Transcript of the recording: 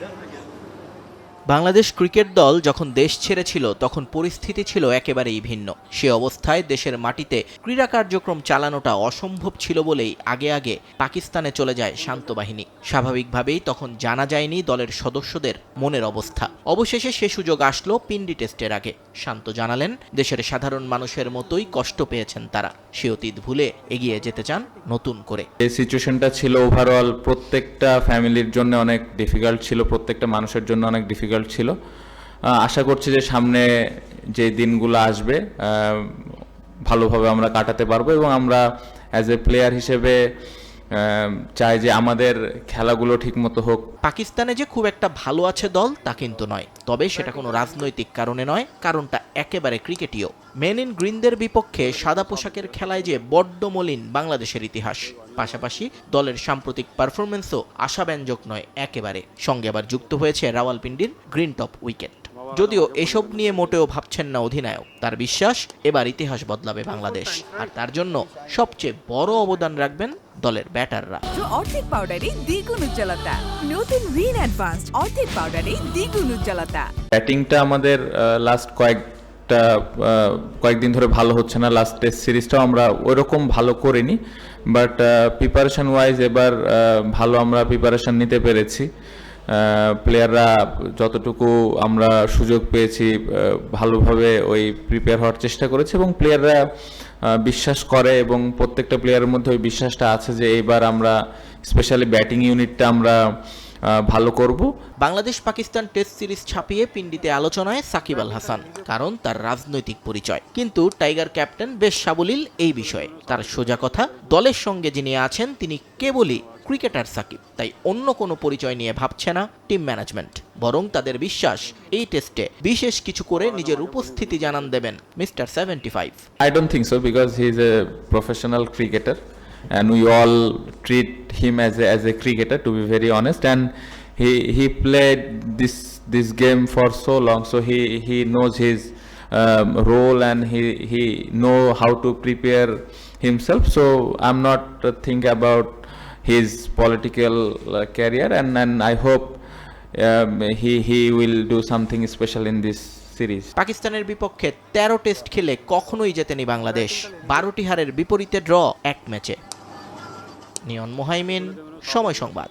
Yeah, I get. Bangladesh cricket দল যখন দেশ ছেড়েছিল, তখন পরিস্থিতি ছিল একেবারেই ভিন্ন। সে অবস্থায় দেশের মাটিতে ক্রীড়া কার্যক্রম চালানোটা অসম্ভব ছিল বলেই আগে আগে পাকিস্তানে চলে যায় শান্ত বাহিনী। স্বাভাবিকভাবেই তখন জানা যায়নি দলের সদস্যদের মনের অবস্থা। অবশেষে সে সুযোগ আসলো পিন্ডি টেস্টের আগে। শান্ত জানালেন, দেশের সাধারণ মানুষের মতোই কষ্ট পেয়েছেন তারা। সে অতীত ভুলে এগিয়ে যেতে চান নতুন করে। এই সিচুয়েশনটা ছিল ওভারঅল প্রত্যেকটা ফ্যামিলির জন্য অনেক ডিফিকাল্ট ছিল, প্রত্যেকটা মানুষের জন্য অনেক ডিফিকাল্ট ছিল। আশা করছি যে সামনে যে দিনগুলো আসবে ভালোভাবে আমরা কাটাতে পারব এবং আমরা অ্যাজ এ প্লেয়ার হিসেবে চাই যে আমাদের খেলাগুলো ঠিকমতো হোক। পাকিস্তানে যে খুব একটা ভালো আছে দল তা কিন্তু নয়, তবে সেটা কোনো রাজনৈতিক কারণে নয়, কারণটা একেবারে ক্রিকেটীয়। মেন ইন গ্রিনদের বিপক্ষে সাদা পোশাকের খেলায় যে বড্ড মলিন বাংলাদেশের ইতিহাস। পাশাপাশি দলের সাম্প্রতিক পারফরমেন্সও আশাব্যঞ্জক নয় একেবারে। সঙ্গে আবার যুক্ত হয়েছে রাওয়ালপিন্ডির গ্রিন টপ উইকেট। যদিও এসব নিয়ে মোটেও ভাবছেন না অধিনায়ক তার বিশ্বাস এবার ইতিহাস বদলাবে বাংলাদেশ। আর তার জন্য সবচেয়ে বড় অবদান রাখবেন দলের ব্যাটাররা। অর্ধেক পাউডারে দ্বিগুণ উজ্জ্বলতা। নতুন রিন অ্যাডভান্সড অর্ধেক পাউডারে দ্বিগুণ উজ্জ্বলতা। ব্যাটিংটা আমাদের লাস্ট কয়েকটা আহ, কয়েকদিন ধরে ভালো হচ্ছে না লাস্ট টেস্ট সিরিজটাও আমরা ওইরকম ভালো করিনি বাট প্রিপারেশন ওয়াইজ এবার ভালো আমরা প্রিপারেশন নিতে পেরেছি। প্লেয়াররা যতটুকু আমরা সুযোগ পেয়েছি ভালোভাবে ওই প্রিপেয়ার হওয়ার চেষ্টা করেছি এবং প্লেয়াররা বিশ্বাস করে এবং প্রত্যেকটা প্লেয়ারের মধ্যে ওই বিশ্বাসটা আছে যে এইবার আমরা স্পেশালি ব্যাটিং ইউনিটটা আমরা ভালো করব। বাংলাদেশ পাকিস্তান টেস্ট সিরিজ ছাপিয়ে পিন্ডিতে আলোচনায় সাকিব আল হাসান কারণ তার রাজনৈতিক পরিচয়। কিন্তু টাইগার ক্যাপ্টেন বেশ সাবলীল এই বিষয়ে। তার সোজা কথা দলের সঙ্গে যিনি আছেন তিনি কেবলই ক্রিকেটার সাকিব। তাই অন্য কোনো পরিচয় নিয়ে ভাবছে না টিম ম্যানেজমেন্ট। বরং তাদের বিশ্বাস এই টেস্টে বিশেষ কিছু করে নিজের উপস্থিতি জানান দেবেন mister seventy five. I don't think so because he's a professional cricketer. And we all treat him as a, as a cricketer to be very honest. And he he played this this game for so long so he he knows his um, role and he he know how to prepare himself. So I'm not uh, think about his political uh, career. And and I hope um, he he will do something special in this series পাকিস্তানের বিপক্ষে তেরো test খেলে কখনোই জেতেনি বাংলাদেশ। বারোটি হারের বিপরীতে draw এক ম্যাচে। নিয়ন মোহাইমিন, সময় সংবাদ।